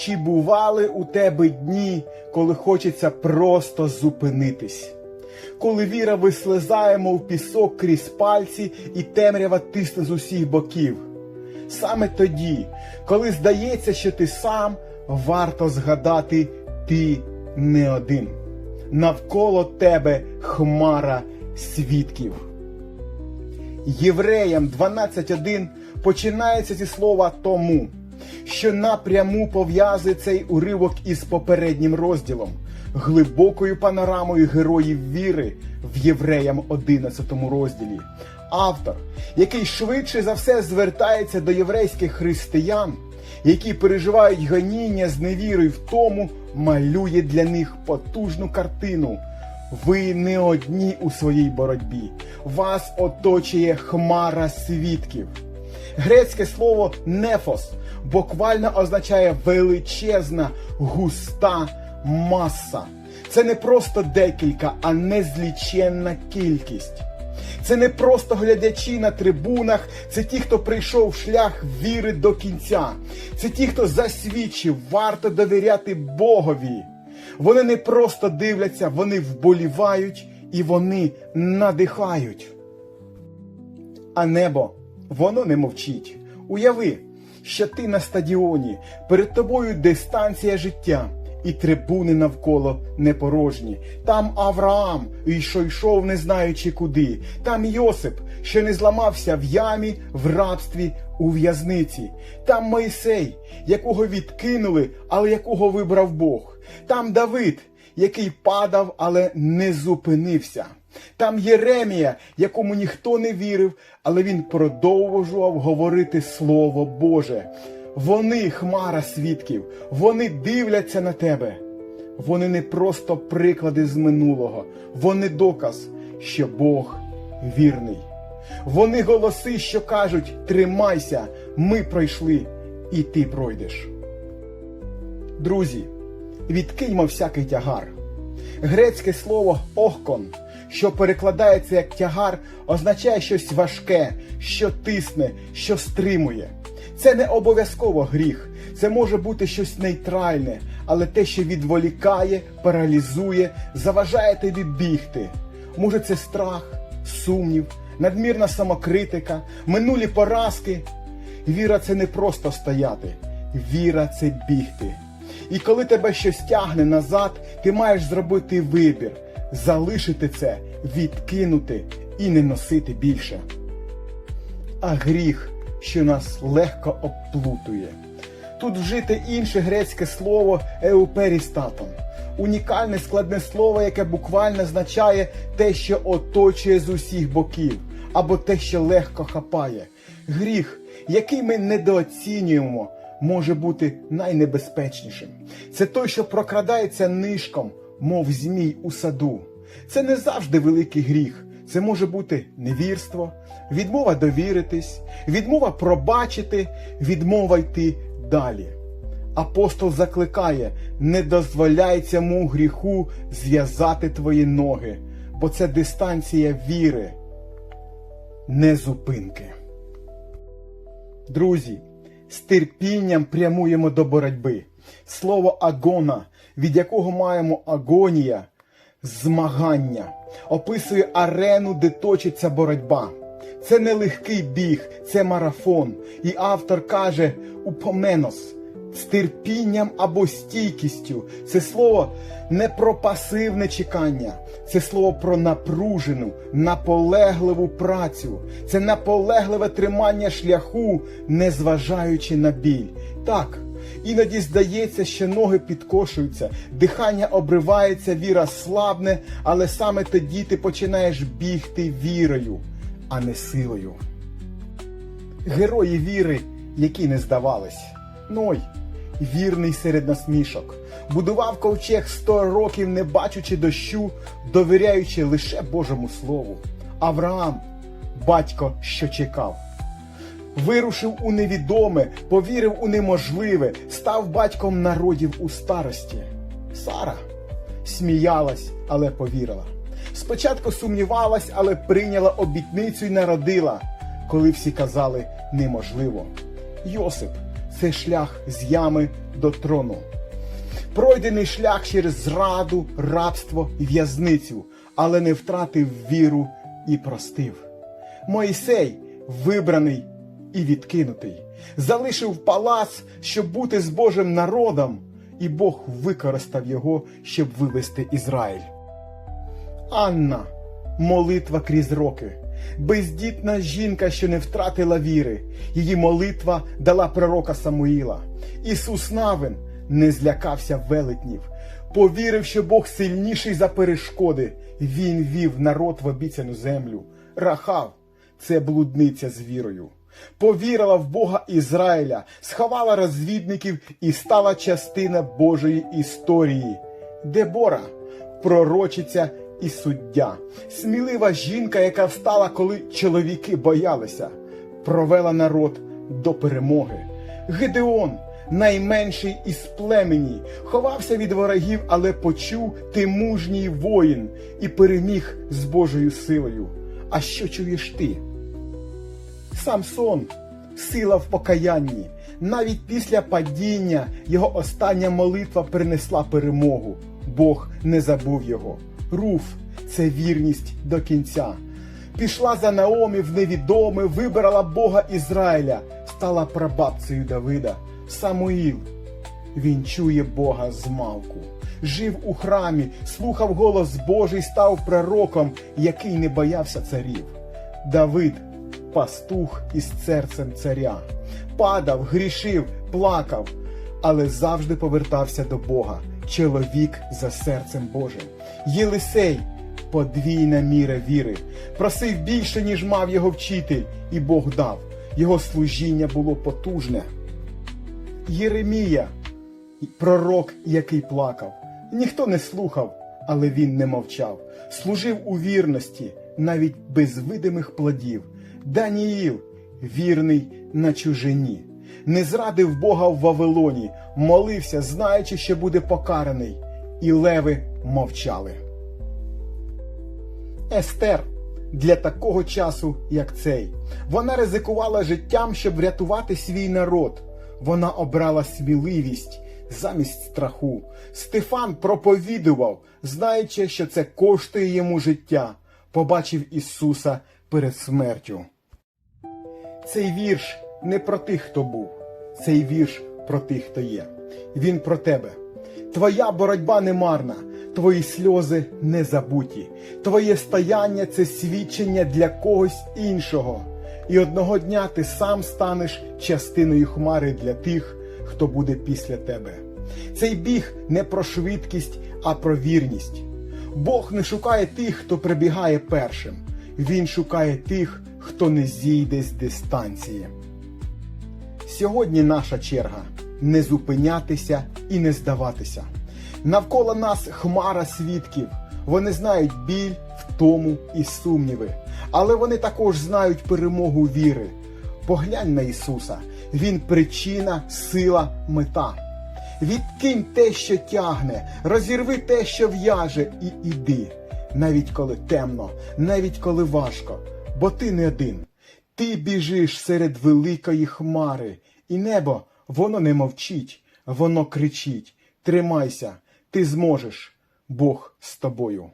Чи бували у тебе дні, коли хочеться просто зупинитись? Коли віра вислизає, мов пісок крізь пальці, і темрява тисне з усіх боків. Саме тоді, коли здається, що ти сам, варто згадати, ти не один. Навколо тебе хмара свідків. Євреям 12.1 починається зі слова тому, що напряму пов'язує цей уривок із попереднім розділом, глибокою панорамою героїв віри в Євреям 11 розділі. Автор, який швидше за все звертається до єврейських християн, які переживають гоніння з невірою в тому, малює для них потужну картину. Ви не одні у своїй боротьбі. Вас оточує хмара свідків. Грецьке слово нефос буквально означає величезна, густа маса. Це не просто декілька, а незліченна кількість. Це не просто глядачі на трибунах, це ті, хто прийшов шлях віри до кінця. Це ті, хто засвідчив, варто довіряти Богові. Вони не просто дивляться, вони вболівають і вони надихають. А небо, воно не мовчить. Уяви, що ти на стадіоні, перед тобою дистанція життя, і трибуни навколо непорожні. Там Авраам, що йшов, не знаючи куди. Там Йосип, що не зламався в ямі, в рабстві, у в'язниці. Там Мойсей, якого відкинули, але якого вибрав Бог. Там Давид, який падав, але не зупинився. Там Єремія, якому ніхто не вірив, але він продовжував говорити Слово Боже. Вони хмара свідків, вони дивляться на тебе. Вони не просто приклади з минулого, вони доказ, що Бог вірний. Вони голоси, що кажуть: тримайся, ми пройшли, і ти пройдеш. Друзі, відкиньмо всякий тягар. Грецьке слово охкон, що перекладається як тягар, означає щось важке, що тисне, що стримує. Це не обов'язково гріх, це може бути щось нейтральне, але те, що відволікає, паралізує, заважає тобі бігти. Може, це страх, сумнів, надмірна самокритика, минулі поразки. Віра це не просто стояти, віра це бігти. І коли тебе щось тягне назад, ти маєш зробити вибір, залишити це, відкинути і не носити більше. А гріх, що нас легко обплутує. Тут вжите інше грецьке слово еуперістатон. Унікальне складне слово, яке буквально означає те, що оточує з усіх боків, або те, що легко хапає. Гріх, який ми недооцінюємо, може бути найнебезпечнішим. Це той, що прокрадається нишком, мов змій у саду. Це не завжди великий гріх. Це може бути невірство, відмова довіритись, відмова пробачити, відмова йти далі. Апостол закликає: не дозволяй цьому гріху зв'язати твої ноги, бо це дистанція віри, не зупинки. Друзі, з терпінням прямуємо до боротьби. Слово агона, від якого маємо агонія, змагання, описує арену, де точиться боротьба. Це не легкий біг, це марафон. І автор каже упоменос з терпінням або стійкістю. Це слово не про пасивне чекання, це слово про напружену, наполегливу працю, це наполегливе тримання шляху, незважаючи на біль. Так. Іноді здається, що ноги підкошуються, дихання обривається, віра слабне, але саме тоді ти починаєш бігти вірою, а не силою. Герої віри, які не здавались. Ной, вірний серед насмішок, будував ковчег сто років, не бачучи дощу, довіряючи лише Божому Слову. Авраам, батько, що чекав. Вирушив у невідоме, повірив у неможливе, став батьком народів у старості. Сара сміялась, але повірила. Спочатку сумнівалась, але прийняла обітницю й народила, коли всі казали неможливо. Йосип це шлях з ями до трону. Пройдений шлях через зраду, рабство і в'язницю, але не втратив віру і простив. Моїсей вибраний і відкинутий, залишив палац, щоб бути з Божим народом, і Бог використав його, щоб вивести Ізраїль. Анна, молитва крізь роки. Бездітна жінка, що не втратила віри. Її молитва дала пророка Самуїла. Ісус Навин не злякався велетнів. Повірив, що Бог сильніший за перешкоди. Він вів народ в обіцяну землю. Рахав це блудниця з вірою. Повірила в Бога Ізраїля, сховала розвідників і стала частина Божої історії. Дебора, пророчиця і суддя, смілива жінка, яка встала, коли чоловіки боялися, провела народ до перемоги. Гедеон, найменший із племені, ховався від ворогів, але почув ти мужній воїн і переміг з Божою силою. А що чуєш ти? Самсон, сила в покаянні. Навіть після падіння його остання молитва принесла перемогу. Бог не забув його. Руф це вірність до кінця. Пішла за Наомі в невідоме, вибрала Бога Ізраїля, стала прабабцею Давида. Самуїл. Він чує Бога з малку. Жив у храмі, слухав голос Божий, став пророком, який не боявся царів. Давид пастух із серцем царя. Падав, грішив, плакав, але завжди повертався до Бога. Чоловік за серцем Божим. Єлисей подвійна міра віри. Просив більше, ніж мав його вчитель, і Бог дав. Його служіння було потужне. Єремія, пророк, який плакав. Ніхто не слухав, але він не мовчав. Служив у вірності, навіть без видимих плодів. Даніїл, вірний на чужині, не зрадив Бога в Вавилоні, молився, знаючи, що буде покараний, і леви мовчали. Естер для такого часу, як цей. Вона ризикувала життям, щоб врятувати свій народ. Вона обрала сміливість замість страху. Стефан проповідував, знаючи, що це коштує йому життя. Побачив Ісуса перед смертю. Цей вірш не про тих, хто був, цей вірш про тих, хто є. Він про тебе. Твоя боротьба не марна, твої сльози не забуті, твоє стояння це свідчення для когось іншого. І одного дня ти сам станеш частиною хмари для тих, хто буде після тебе. Цей біг не про швидкість, а про вірність. Бог не шукає тих, хто прибігає першим. Він шукає тих, хто не зійде з дистанції. Сьогодні наша черга не зупинятися і не здаватися. Навколо нас хмара свідків. Вони знають біль, втому і сумніви, але вони також знають перемогу віри. Поглянь на Ісуса, Він причина, сила, мета. Відкинь те, що тягне, розірви те, що в'яже, і іди, навіть коли темно, навіть коли важко, бо ти не один. Ти біжиш серед великої хмари, і небо воно не мовчить, воно кричить: Тримайся, ти зможеш, Бог з тобою.